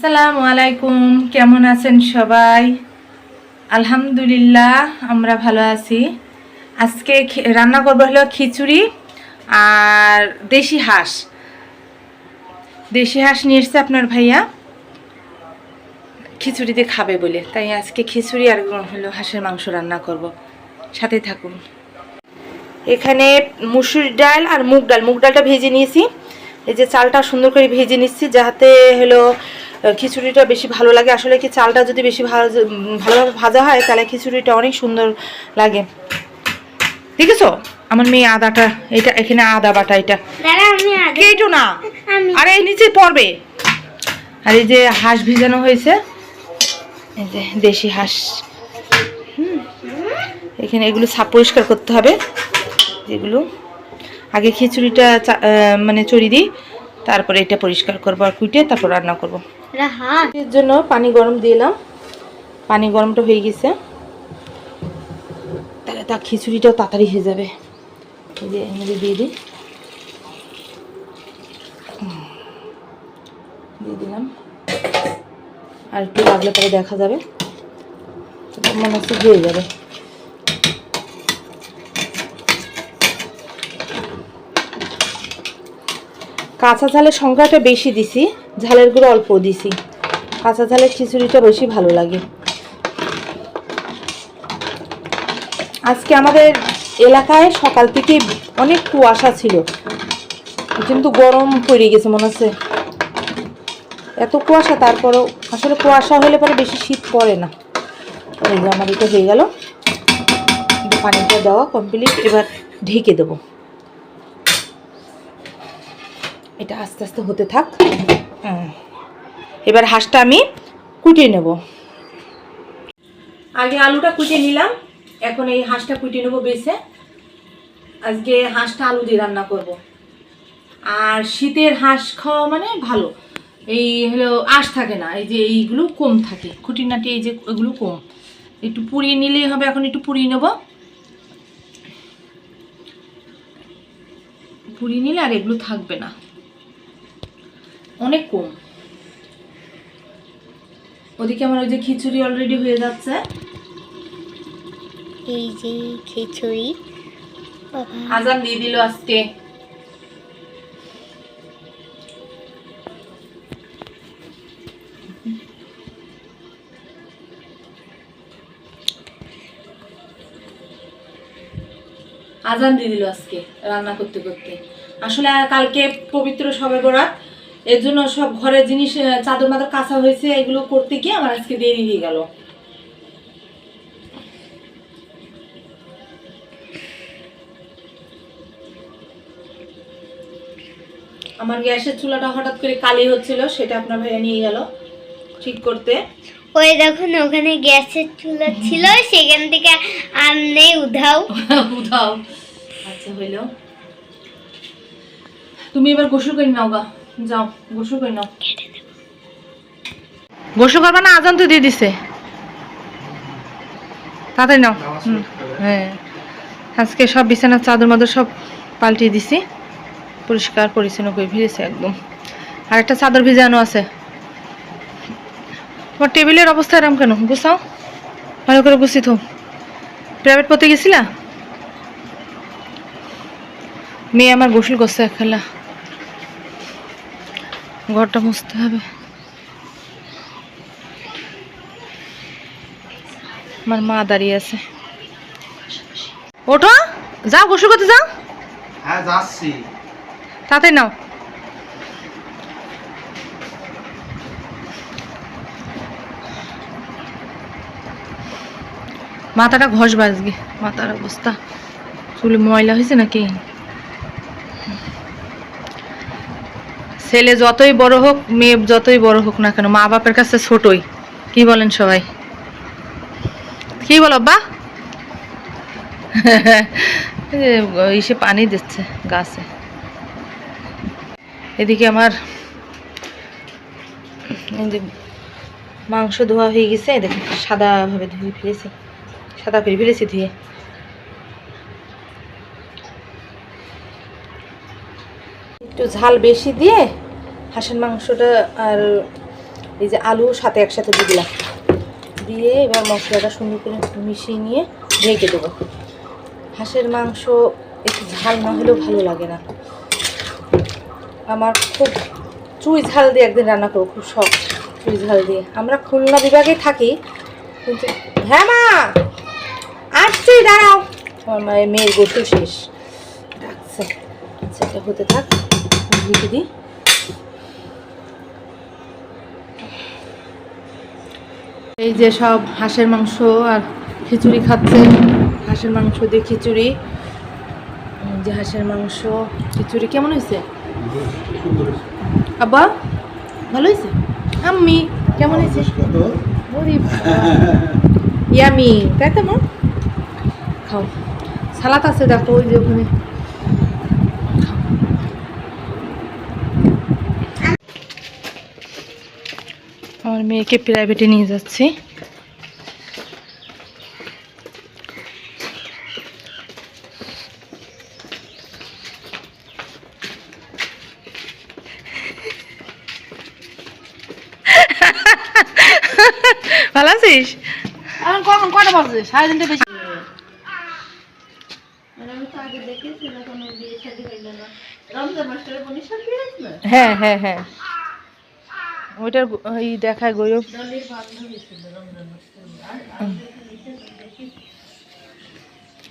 আসসালামু আলাইকুম, কেমন আছেন সবাই? আলহামদুলিল্লাহ, আমরা ভালো আছি। আজকে রান্না করব হলো খিচুড়ি আর দেশি হাঁস। দেশি হাঁস নিয়ে এসছে আপনার ভাইয়া। খিচুড়িতে খাবে বলে। তাই আজকে খিচুড়ি আর হলো হাঁসের মাংস রান্না করব। সাথে থাকুন। এখানে মুসুর ডাল আর মুগ ডাল। মুগ ডালটা ভেজে নিয়েছি। এই যে চালটা সুন্দর করে ভেজে নিচ্ছি, যাতে হলো খিচুড়িটা বেশি ভালো লাগে। আসলে কি চালটা যদি বেশি ভালো ভালোভাবে ভাজা হয় তাহলে খিচুড়িটা অনেক সুন্দর লাগে। ঠিক আছে আমার মেয়ে আদাটা এটা এখানে আদা বাটা এটা। কেটো না? আরে এই নিচে পড়বে। আর এই যে হাঁস ভিজানো হয়েছে এই যে দেশি হাঁস। এখানে এগুলো সাপ পরিষ্কার করতে হবে এগুলো আগে খিচুড়িটা মানে চড়ি দিই তারপরে এটা পরিষ্কার করব আর কুইটে তারপর রান্না করব। এর জন্য পানি গরম দিলাম পানি গরমটা হয়ে গেছে। তাহলে তা খিচুড়িটাও তাড়াতাড়ি হয়ে যাবে। এই দিয়ে দিই। দিয়ে দিলাম। আর একটু লাগলে পরে দেখা যাবে। মনে হচ্ছে হয়ে যাবে। কাঁচা ঝালের সংখ্যাটা বেশি দিছি, ঝালের গুঁড়ো অল্প দিছি। কাঁচা ঝালের খিচুড়িটা বেশি ভালো লাগে। আজকে আমাদের এলাকায় সকাল থেকে অনেক কুয়াশা ছিল। কিন্তু গরম পড়ে গেছে, মনে হচ্ছে। এত কুয়াশা, তারপরেও আসলে কুয়াশা হলে পরে বেশি শীত পড়ে না। এই যে আমার এটা হয়ে গেল। পানিটা দেওয়া কমপ্লিট এবার ঢেকে দেবো। এটা আস্তে আস্তে হতে থাক। এবার হাঁসটা আমি কুটিয়ে নেব। আগে আলুটা কুটিয়ে নিলাম এখন এই হাঁসটা কুটিয়ে নেব বেছে। আজকে হাঁসটা আলু দিয়ে রান্না করব। আর শীতের হাঁস খাওয়া মানে ভালো। এই হলো আঁশ থাকে না এই যে এইগুলো কম থাকে খুঁটিনাটি এই যে এগুলো কম। একটু পুড়িয়ে নিলেই হবে এখন একটু পুড়িয়ে নেব। পুড়িয়ে নিলে আর এগুলো থাকবে না। অনেক কম। ওদিকে আমার ওই যে খিচুড়ি অলরেডি হয়ে যাচ্ছে। এই যে খিচুড়ি। আজান দিয়ে দিল আজকে। আজান দিয়ে দিল আজকে রান্না করতে করতে। আসলে কালকে পবিত্র সবে বরাত। এর জন্য সব ঘরের জিনিস চাদর মাদর কাঁচা হয়েছে এগুলো করতে গিয়ে আমার আজকে দেরি হয়ে গেল। আমার গ্যাসের চুলাটা হঠাৎ করে কালি হচ্ছিল সেটা আপনার ভাইয়া নিয়ে গেল ঠিক করতে। ওই দেখুন ওখানে গ্যাসের চুলা ছিল সেখান থেকে আর নেই উধাও। উধাও। আচ্ছা হইল। তুমি এবার গোসল করে নাও গা। যাও গোসল করে নাও। গোসল করবা না? আজান তো দিয়ে দিছে। তাড়াতাড়ি নাও। হুম, হ্যাঁ। আজকে সব বিছানার চাদর মাদর সব পাল্টিয়ে দিছি। পরিষ্কার পরিচ্ছন্ন করে ভিজেছে একদম। আর একটা চাদর ভিজানো আছে। তোমার টেবিলের অবস্থা এরকম কেন? গুছাও। ভালো করে গুছিয়ে থো। প্রাইভেট পড়তে গেছিলা? মেয়ে আমার গোসল করছে খেলা। ঘরটা মুছতে হবে। আমার মা দাঁড়িয়ে আছে। ওঠো যাও গোসল করতে যাও। হ্যাঁ যাচ্ছি। তাড়াতাড়ি নাও। মাথাটা ঘষ বাজগে মাথার অবস্থা। চুলে ময়লা হয়েছে নাকি? ছেলে যতই বড় হোক, মেয়ে যতই বড় হোক না কেন, মা বাপের কাছে ছোটই। কি বলেন সবাই? কি বলো বা ইসে পানি দিচ্ছে গাছে। এদিকে আমার মাংস ধোয়া হয়ে গেছে, দেখুন, সাদাভাবে ধুয়ে ফেলেছি, সাদা করে ফেলেছি ধুয়ে। একটু ঝাল বেশি দিয়ে হাঁসের মাংসটা আর এই যে আলু সাথে একসাথে দিয়ে দিলাম। দিয়ে এবার মশলাটা সুন্দর করে একটু মিশিয়ে নিয়ে ঢেকে দেবো। হাঁসের মাংস একটু ঝাল না হলেও ভালো লাগে না। আমার খুব চুই ঝাল দিয়ে একদিন রান্না করব, খুব শখ চুই ঝাল দিয়ে। আমরা খুলনা বিভাগে থাকি, কিন্তু হ্যাঁ মা, আসছি, দাঁড়াও। আমার মায়ের গোসল শেষ। ডাকছে। আচ্ছা হতে থাক। ঢেকে দিই। এই যে সব হাঁসের মাংস আর খিচুড়ি খাচ্ছে। হাঁসের মাংস দিয়ে খিচুড়ি। যে হাঁসের মাংস খিচুড়ি কেমন হয়েছে? আব্বা ভালো হয়েছে? আম্মি কেমন হয়েছে? ইয়ামি তাই তো মা? খাও। সালাদ আছে দেখো ওই যে ওখানে। আমার মেয়েকে প্রাইভেটে নিয়ে যাচ্ছি। ভালো আছিস? এখন কখন? কটা বাজে? সাড়ে তিনটে বেশি হ্যাঁ হ্যাঁ হ্যাঁ। ওইটার ওই দেখায় গৌরব।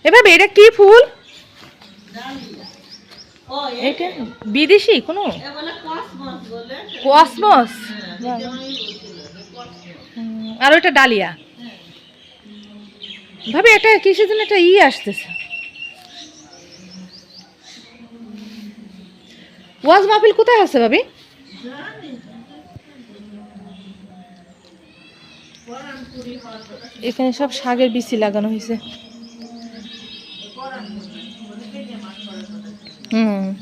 এভাবে এটা কি ফুল? এটা বিদেশি, কোনো? কসমস। আর ওইটা ডালিয়া। ভাবি এটা কিসের জন্য একটা ই আসতেছে। ওয়াজ মাহফিল কোথায় আছে ভাবি? এখানে সব শাকের বিচি লাগানো হয়েছে। হুম।